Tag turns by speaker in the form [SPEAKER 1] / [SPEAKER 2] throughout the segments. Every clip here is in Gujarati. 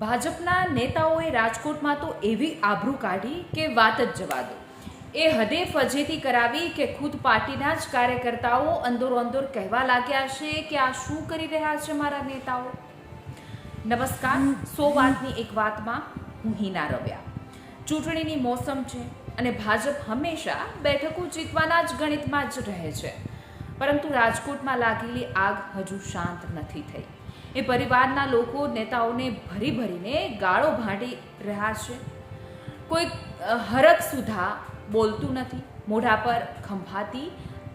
[SPEAKER 1] ભાજપના નેતાઓએ રાજકોટમાં તો એવી આબરૂ કાઢી કે વાત જ જવા દો. એ હદે ફજેતી કરાવી કે ખુદ પાર્ટીના જ કાર્યકર્તાઓ અંદરો અંદર કહેવા લાગ્યા છે કે આ શું કરી રહ્યા છે મારા નેતાઓ? નમસ્કાર, સો વાતની એક વાતમાં હું હિના રવ્યા. ચૂંટણીની મોસમ છે અને ભાજપ હંમેશા બેઠકો જીતવાના જ ગણિતમાં જ રહે છે. પરંતુ રાજકોટમાં લાગેલી આગ હજુ શાંત નથી થઈ. એ પરિવારના લોકો, નેતાઓને ભરી ભરીને ગાળો ભાંડી રહ્યા છે. કોઈ હરક સુધા બોલતું નથી. મોઢા પર ખંભાતી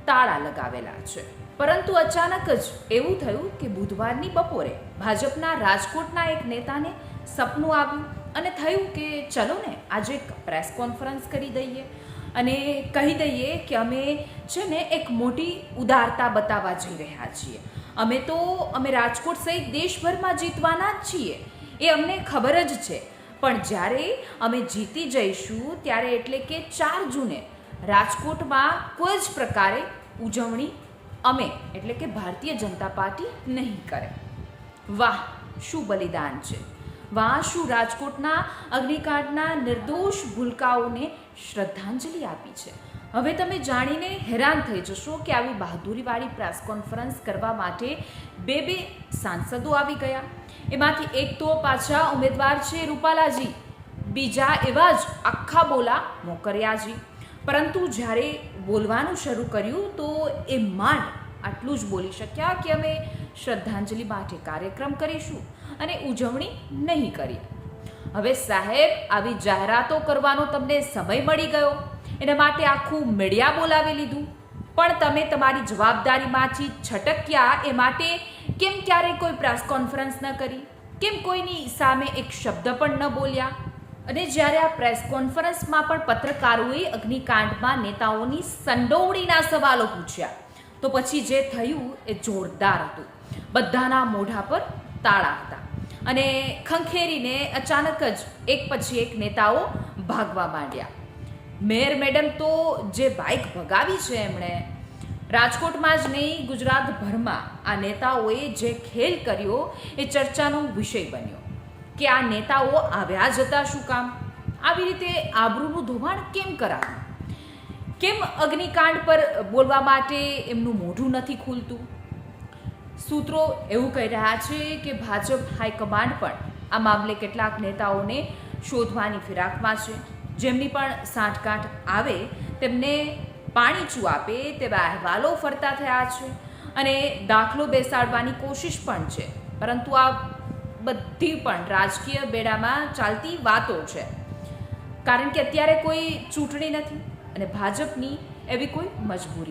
[SPEAKER 1] તાળા લગાવેલા છે. પરંતુ અચાનક જ એવું થયું કે બુધવારની બપોરે ભાજપના રાજકોટના એક નેતાને સપનું આવ્યું અને થયું કે ચલો ને, આજે એક પ્રેસ કોન્ફરન્સ કરી દઈએ. અને કહી દઈએ કે અમે છે ને, એક મોટી ઉદારતા બતાવવા જઈ રહ્યા છીએ. અમે તો, અમે રાજકોટ સહિત દેશભરમાં જીતવાના જ છીએ. એ અમને ખબર જ છે. પણ જ્યારે અમે જીતી જઈશું, ત્યારે એટલે કે ચાર જૂને રાજકોટમાં કોઈ જ પ્રકારે ઉજવણી અમે, એટલે કે ભારતીય જનતા પાર્ટી નહીં કરે. વાહ, શું બલિદાન છે. વાહ, શું રાજકોટના અગ્નિકાંડના નિર્દોષ ભૂલકાઓને શ્રદ્ધાંજલિ આપી છે. હવે તમે જાણીને હેરાન થઈ જશો કે આવી બહાદુરીવાળી પ્રેસ કોન્ફરન્સ કરવા માટે બે બે સાંસદો આવી ગયા. એમાંથી એક તો પાછા ઉમેદવાર છે રૂપાલાજી, બીજા એવા જ આખા બોલા મોકરિયાજી. પરંતુ જ્યારે બોલવાનું શરૂ કર્યું તો એ માંડ આટલું જ બોલી શક્યા કે અમે શ્રદ્ધાંજલિ માટે કાર્યક્રમ કરીશું અને ઉજવણી નહીં કરીએ. હવે સાહેબ, આવી જાહેરાતો કરવાનો તમને સમય મળી ગયો. એના માટે આખું મીડિયા બોલાવી લીધું. પણ તમે તમારી જવાબદારીમાંથી છટક્યા એ માટે કેમ ક્યારેય કોઈ પ્રેસ કોન્ફરન્સ ન કરી? કેમ કોઈની સામે એક શબ્દ પણ ન બોલ્યા? અને જ્યારે આ પ્રેસ કોન્ફરન્સમાં પણ પત્રકારોએ અગ્નિકાંડમાં નેતાઓની સંડોવણીના સવાલો પૂછ્યા, તો પછી જે થયું એ જોરદાર હતું. બધાના મોઢા પર તાળા હતા. અને ખંખેરીને અચાનક જ એક પછી એક નેતાઓ ભાગવા માંડ્યા. મેયર મેડમ તો જે બાઇક ભગાવી છે એમણે, રાજકોટમાં જ નહીં, ગુજરાતભરમાં આ નેતાઓએ જે ખેલ કર્યો એ ચર્ચાનો વિષય બન્યો કે આ નેતાઓ આવ્યા જતા શું કામ? આવી રીતે આબરૂનું ધોવાણ કેમ કરાવ્યું કેમ અગ્નિકાંડ પર બોલવા માટે એમનું મોઢું નથી ખુલતું? સૂત્રો એવું કહી રહ્યા છે કે ભાજપ હાઈકમાન્ડ પણ આ મામલે કેટલાક નેતાઓને શોધવાની ફિરાકમાં છે. જેમની પણ સાંઠગાંઠ આવે, તેમને પાણીચું આપે, તેવા અહેવાલો ફરતા થયા છે અને દાખલો બેસાડવાની કોશિશ પણ છે. પરંતુ આ બધી પણ રાજકીય બેડામાં ચાલતી વાતો છે. કારણ કે અત્યારે કોઈ ચૂંટણી નથી અને ભાજપની એવી કોઈ મજબૂરી